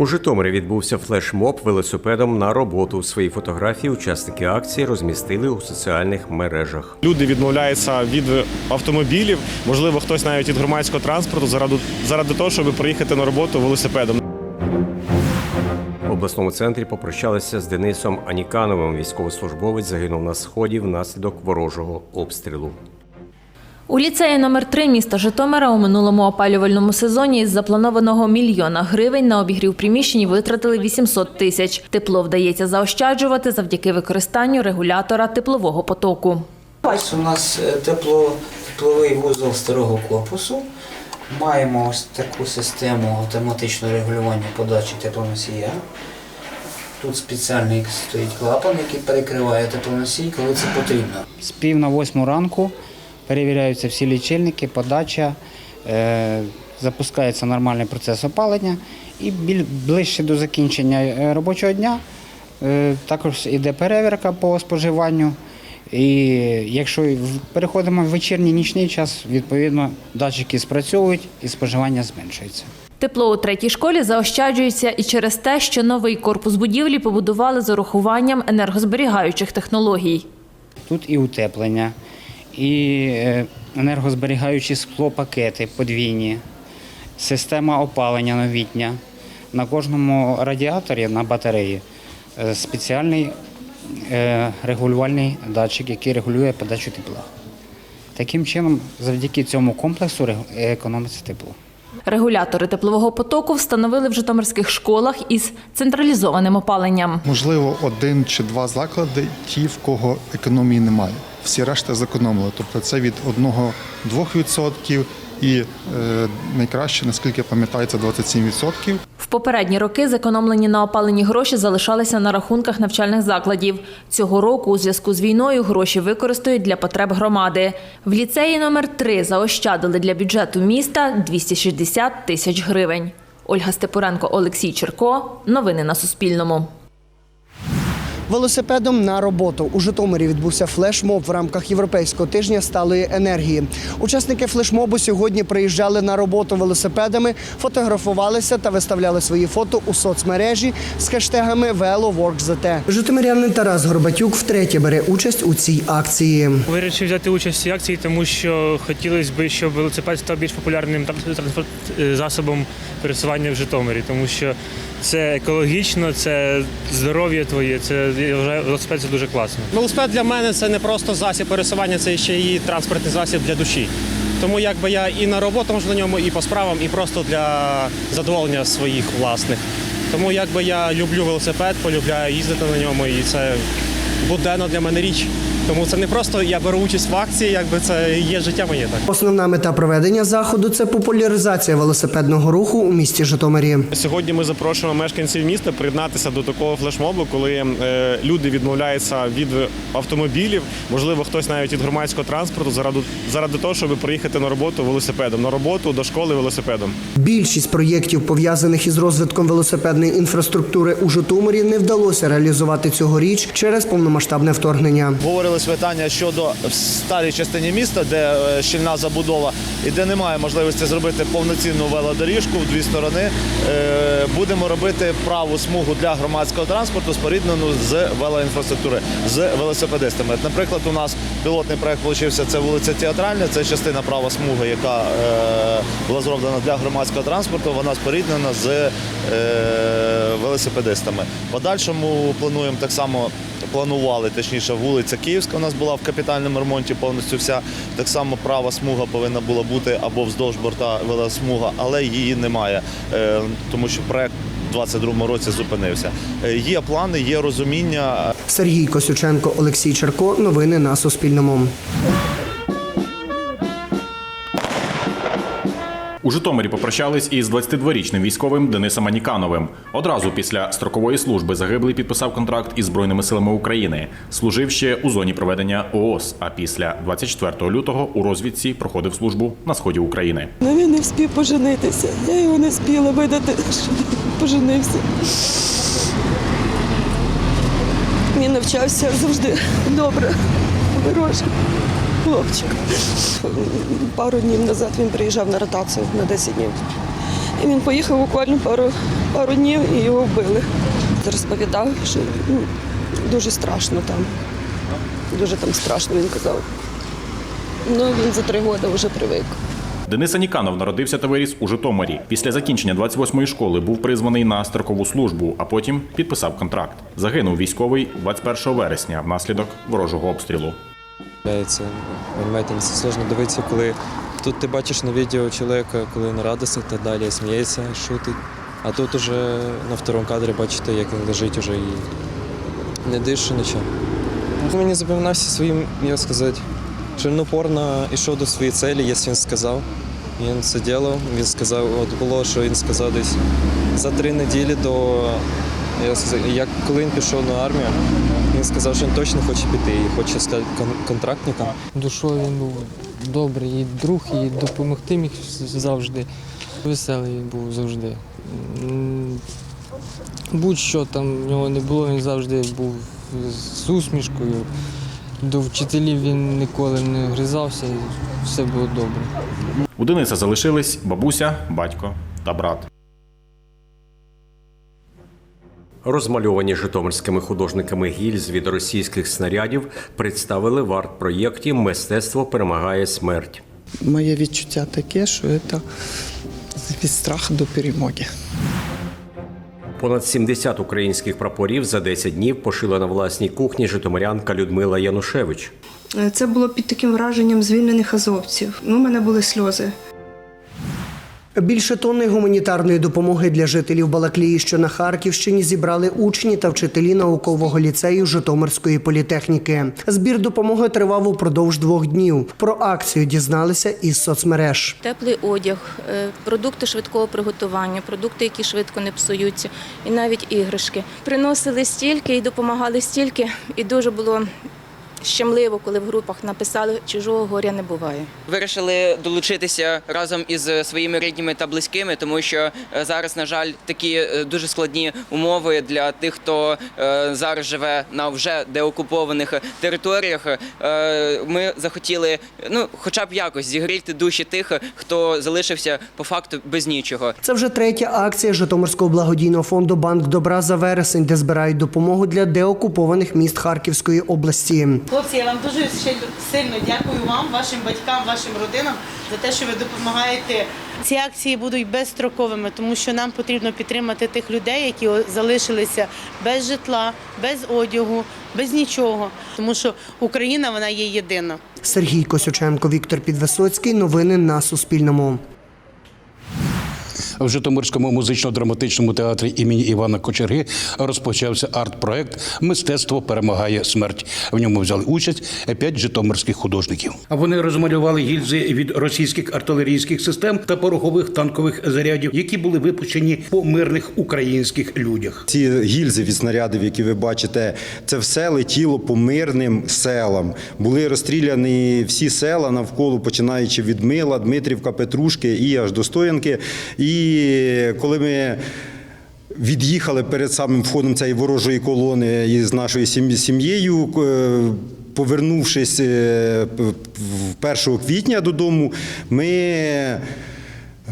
У Житомирі відбувся флешмоб велосипедом на роботу. Свої фотографії учасники акції розмістили у соціальних мережах. Люди відмовляються від автомобілів, можливо, хтось навіть від громадського транспорту заради, заради того, щоб приїхати на роботу велосипедом. В обласному центрі попрощалися з Денисом Анікановим. Військовослужбовець загинув на сході внаслідок ворожого обстрілу. У ліцеї номер 3 міста Житомира у минулому опалювальному сезоні із запланованого мільйона гривень на обігрів приміщень витратили 800 тисяч. Тепло вдається заощаджувати завдяки використанню регулятора теплового потоку. Ось у нас е, тепло, тепловий вузол старого корпусу. Маємо ось таку систему автоматичного регулювання подачі теплоносія. Тут спеціальний стоїть клапан, який перекриває теплоносій, коли це потрібно. З пів на восьму ранку перевіряються всі лічильники, подача, е, запускається нормальний процес опалення і ближче до закінчення е, робочого дня е, також іде перевірка по споживанню. І якщо переходимо в вечірній нічний час, відповідно датчики спрацьовують і споживання зменшується. Тепло у третій школі заощаджується і через те, що новий корпус будівлі побудували з урахуванням енергозберігаючих технологій. Тут і утеплення, і е, енергозберігаючі склопакети подвійні, система опалення новітня. На кожному радіаторі на батареї е, спеціальний е, регулювальний датчик, який регулює подачу тепла. Таким чином, завдяки цьому комплексу економиться тепло. Регулятори теплового потоку встановили в житомирських школах із централізованим опаленням. Можливо, один чи два заклади, ті, в кого економії немає. Всі решта зекономили. Тобто це від 1-2% і е, найкраще, наскільки я пам'ятаю, це 27%. В попередні роки зекономлені на опалені гроші залишалися на рахунках навчальних закладів. Цього року у зв'язку з війною гроші використають для потреб громади. В ліцеї номер 3 заощадили для бюджету міста 260 тисяч гривень. Ольга Степуренко, Олексій Черко. Новини на Суспільному. Велосипедом на роботу у Житомирі відбувся флешмоб в рамках Європейського тижня сталої енергії. Учасники флешмобу сьогодні приїжджали на роботу велосипедами, фотографувалися та виставляли свої фото у соцмережі з хештегами VeloWorkZT. Житомирянин Тарас Горбатюк втретє бере участь у цій акції. Вирішив взяти участь в цій акції, тому що хотілося б, щоб велосипед став більш популярним транспорт е, засобом пересування в Житомирі, тому що це екологічно, це здоров'я твоє, це я велосипед це дуже класно. Велосипед для мене це не просто засіб пересування, це ще і транспортний засіб для душі. Тому якби я і на роботу можу на ньому, і по справам, і просто для задоволення своїх власних. Тому якби я люблю велосипед, полюбляю їздити на ньому, і це буденна для мене річ. Тому це не просто я беру участь в акції, якби це є життя моє так. Основна мета проведення заходу це популяризація велосипедного руху у місті Житомирі. Сьогодні ми запрошуємо мешканців міста приєднатися до такого флешмобу, коли е, люди відмовляються від автомобілів, можливо, хтось навіть від громадського транспорту заради, заради того, щоб приїхати на роботу велосипедом, на роботу до школи велосипедом. Більшість проєктів, пов'язаних із розвитком велосипедної інфраструктури у Житомирі, не вдалося реалізувати цьогоріч через повномасштабне вторгнення. Говорилось питання щодо в старій частині міста, де е, щільна забудова і де немає можливості зробити повноцінну велодоріжку в дві сторони. Е, Будемо робити праву смугу для громадського транспорту споріднену з велоінфраструктури, з велосипедистами. Наприклад, у нас пілотний проект вийшов, це вулиця Театральна, це частина права смуги, яка е, була зроблена для громадського транспорту. Вона споріднена з велосипедистами. Подальшому плануємо так само планували, точніше, вулиця Київська у нас була в капітальному ремонті повністю вся. Так само права смуга повинна була бути або вздовж борта велосмуга, але її немає, е, тому що проект 22-му році зупинився. Е, Є плани, є розуміння. Сергій Косюченко, Олексій Черко. Новини на Суспільному. У Житомирі попрощались із 22-річним військовим Денисом Анікановим. Одразу після строкової служби загиблий підписав контракт із Збройними силами України. Служив ще у зоні проведення ООС. А після 24 лютого у розвідці проходив службу на сході України. Ну, він не вспів поженитися. Я його не вспіла видати, щоб поженився. Він навчався завжди добре, хороший хлопчик. Пару днів назад він приїжджав на ротацію на 10 днів. І він поїхав буквально пару, пару днів і його вбили. Розповідав, що ну, дуже страшно там. Дуже там страшно, він казав. Ну, він за три роки вже привик. Денис Аніканов народився та виріс у Житомирі. Після закінчення 28-ї школи був призваний на строкову службу, а потім підписав контракт. Загинув військовий 21 вересня внаслідок ворожого обстрілу. Це сложно дивитися, коли тут ти бачиш на відео чоловіка, коли він і так далі, сміється, шутить. А тут уже на второму кадрі бачите, як він лежить уже і не дише нічого. Мені запам'ятався своїм, як сказати, він йшов до своєї цілі, якщо він сказав. Він це робив, він сказав, от було, що він сказав десь за три неділі до як, сказати, як коли він пішов на армію, він сказав, що він точно хоче піти і хоче стати контрактником. Душою він був добрий, і друг, і допомогти міг завжди. Веселий він був завжди. Будь-що там в нього не було, він завжди був з усмішкою. До вчителів він ніколи не гризався, і все було добре. У Дениса залишились бабуся, батько та брат. Розмальовані житомирськими художниками гільз від російських снарядів представили в арт-проєкті Мистецтво перемагає смерть. Моє відчуття таке, що це від страху до перемоги. Понад 70 українських прапорів за 10 днів пошила на власній кухні житомирянка Людмила Янушевич. Це було під таким враженням звільнених азовців. Ну, у мене були сльози. Більше тонни гуманітарної допомоги для жителів Балаклії, що на Харківщині, зібрали учні та вчителі наукового ліцею Житомирської політехніки. Збір допомоги тривав упродовж двох днів. Про акцію дізналися із соцмереж. Теплий одяг, е, продукти швидкого приготування, продукти, які швидко не псуються, і навіть іграшки. Приносили стільки і допомагали стільки, і дуже було щемливо, коли в групах написали чужого горя не буває. Вирішили долучитися разом із своїми рідними та близькими, тому що е, зараз, на жаль, такі е, дуже складні умови для тих, хто е, зараз живе на вже деокупованих територіях. Ми захотіли, ну, хоча б якось зігріти душі тих, хто залишився по факту без нічого. Це вже третя акція Житомирського благодійного фонду Банк Добра за вересень, де збирають допомогу для деокупованих міст Харківської області. Хлопці, я вам дуже сильно дякую вам, вашим батькам, вашим родинам за те, що ви допомагаєте. Ці акції будуть безстроковими, тому що нам потрібно підтримати тих людей, які залишилися без житла, без одягу, без нічого. Тому що Україна вона є єдина. Сергій Косюченко, Віктор Підвисоцький. Новини на Суспільному. В Житомирському музично-драматичному театрі імені Івана Кочерги розпочався арт-проект Мистецтво перемагає смерть. В ньому взяли участь п'ять житомирських художників. А вони розмалювали гільзи від російських артилерійських систем та порохових танкових зарядів, які були випущені по мирних українських людях. Ці гільзи від снарядів, які ви бачите, це все летіло по мирним селам. Були розстріляні всі села навколо, починаючи від Мила, Дмитрівка, Петрушки і аж до Стоянки. І коли ми від'їхали перед самим входом цієї ворожої колони із нашою сім'єю. е, Повернувшись е, п- п- 1 квітня додому, ми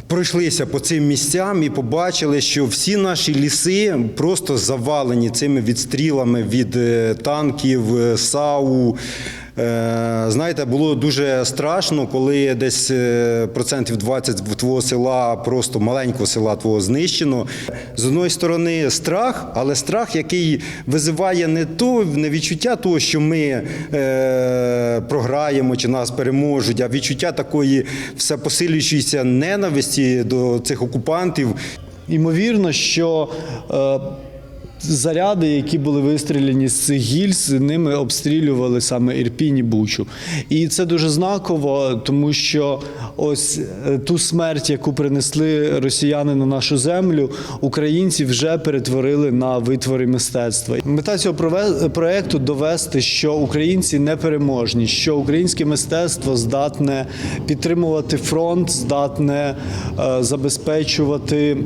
пройшлися по цим місцям і побачили, що всі наші ліси просто завалені цими відстрілами від е, танків, е, САУ. Е, Знаєте, було дуже страшно, коли десь е, процентів 20 в твого села, просто маленького села твого знищено. З одної сторони страх, але страх, який визиває не то не відчуття того, що ми е, програємо чи нас переможуть, а відчуття такої все посилюючої ненависті до цих окупантів. Ймовірно, що е, заряди, які були вистріляні з цих гільз, ними обстрілювали саме Ірпінь і Бучу. І це дуже знаково, тому що ось е, ту смерть, яку принесли росіяни на нашу землю, українці вже перетворили на витвори мистецтва. Мета цього проекту довести, що українці непереможні, що українське мистецтво здатне підтримувати фронт, здатне е, забезпечувати.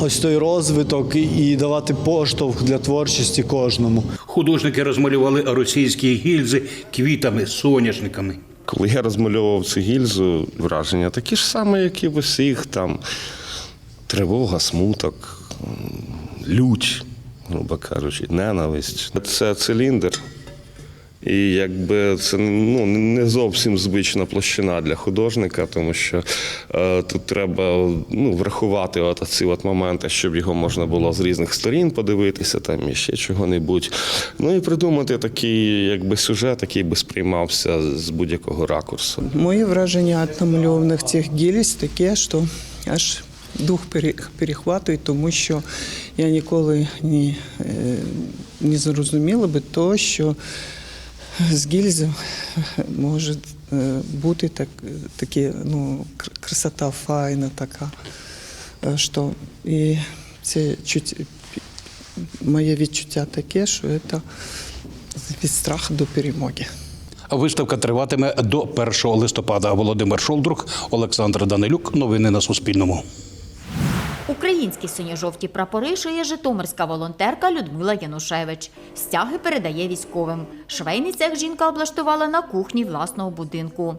Ось той розвиток і давати поштовх для творчості кожному. Художники розмалювали російські гільзи квітами, соняшниками. Коли я розмальовував цю гільзу, враження такі ж саме, як і в усіх там тривога, смуток, лють, грубо кажучи, ненависть. Це циліндр. І якби це ну, не зовсім звична площина для художника, тому що е, тут треба ну, врахувати от ці от моменти, щоб його можна було з різних сторін подивитися, там і ще чого-небудь. Ну і придумати такий якби сюжет, який би сприймався з будь-якого ракурсу. Мої враження від намальованих цих гільз таке, що аж дух пере- перехватує, тому що я ніколи не, не зрозуміла би то, що з гільзи може е, бути так, такі, ну, красота файна така, е, що і це чуть, моє відчуття таке, що це від страху до перемоги. Виставка триватиме до 1 листопада. Володимир Шолдрук, Олександр Данилюк. Новини на Суспільному. Українські синьо-жовті прапори шиє житомирська волонтерка Людмила Янушевич. Стяги передає військовим. Швейний цех жінка облаштувала на кухні власного будинку.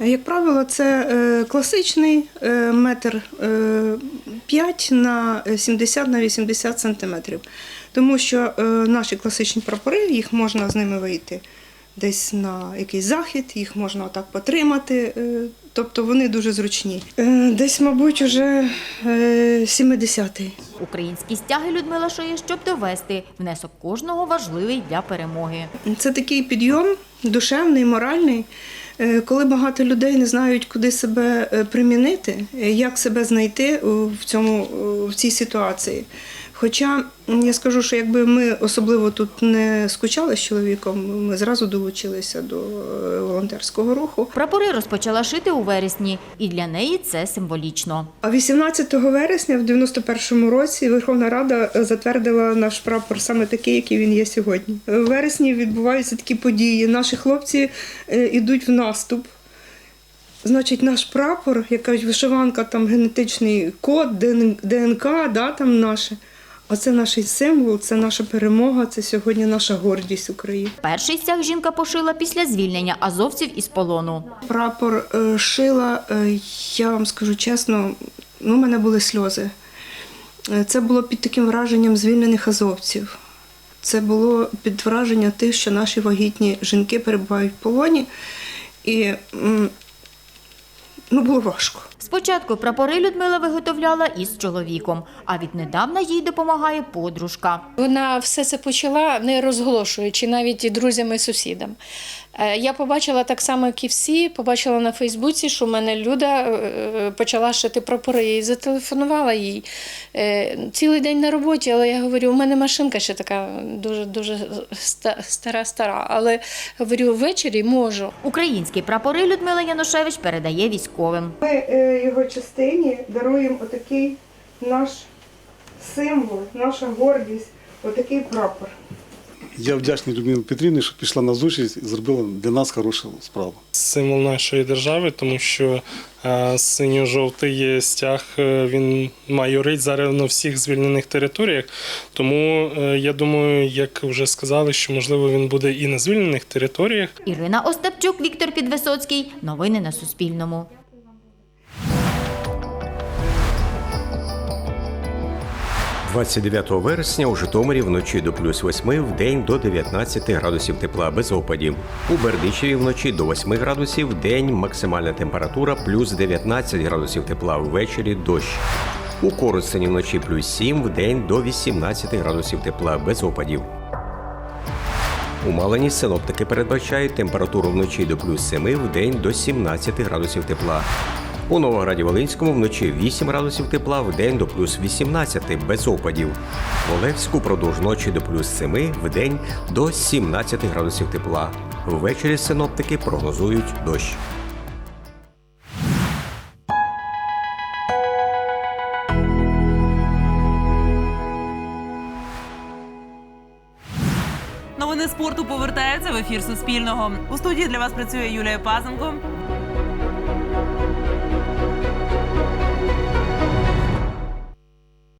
Як правило, це е, класичний е, метр е, 5 на 70 на 80 сантиметрів. Тому що е, наші класичні прапори, їх можна з ними вийти десь на якийсь захід, їх можна отак потримати. е, Тобто вони дуже зручні. Е, Десь, мабуть, уже е, 70-й. Українські стяги Людмила шиє, щоб довести. Внесок кожного важливий для перемоги. Це такий підйом душевний, моральний, е, коли багато людей не знають, куди себе е, примінити, е, як себе знайти в цьому в цій ситуації. Хоча я скажу, що якби ми особливо тут не скучали з чоловіком, ми зразу долучилися до е, волонтерського руху. Прапори розпочала шити у вересні, і для неї це символічно. А 18 вересня в 91-му році Верховна Рада затвердила наш прапор саме такий, який він є сьогодні. В вересні відбуваються такі події. Наші хлопці е, йдуть в наступ. Значить, наш прапор, як кажуть, вишиванка, там генетичний код, ДН- ДНК, да, там наше. А це наш символ, це наша перемога, це сьогодні наша гордість України. Перший стяг жінка пошила після звільнення азовців із полону. Прапор е, шила, е, я вам скажу чесно, ну, у мене були сльози. Е, Це було під таким враженням звільнених азовців. Це було під враження тих, що наші вагітні жінки перебувають в полоні. І ну, було важко. Спочатку прапори Людмила виготовляла із чоловіком, а віднедавна їй допомагає подружка. Вона все це почала не розголошуючи навіть друзям і сусідам. Е, Я побачила так само, як і всі, побачила на Фейсбуці, що в мене Люда е, почала шити прапори і зателефонувала їй. Е, Цілий день на роботі, але я говорю, у мене машинка ще така дуже дуже стара-стара. Але говорю, ввечері можу. Українські прапори Людмила Янушевич передає військовим. Ми е, його частині даруємо отакий наш символ, наша гордість, отакий прапор. Я вдячний Людмилі Петрівні, що пішла на зустріч і зробила для нас хорошу справу. Символ нашої держави, тому що е, синьо-жовтий стяг е, він майорить зараз на всіх звільнених територіях. Тому е, я думаю, як вже сказали, що можливо він буде і на звільнених територіях. Ірина Остапчук, Віктор Підвисоцький. Новини на Суспільному. – 29 вересня у Житомирі вночі до плюс 8, в день до 19 градусів тепла без опадів. У Бердичеві вночі до 8 градусів, в день максимальна температура плюс 19 градусів тепла, ввечері дощ. У Коростені вночі плюс 7, в день до 18 градусів тепла без опадів. У Малині синоптики передбачають температуру вночі до плюс 7, в день до 17 градусів тепла. У Новограді Волинському вночі 8 градусів тепла, в день до плюс 18 без опадів. В Олевську продовж ночі до плюс 7, в день до 17 градусів тепла. Ввечері синоптики прогнозують дощ. Новини спорту повертаються в ефір Суспільного. У студії для вас працює Юлія Пазенко.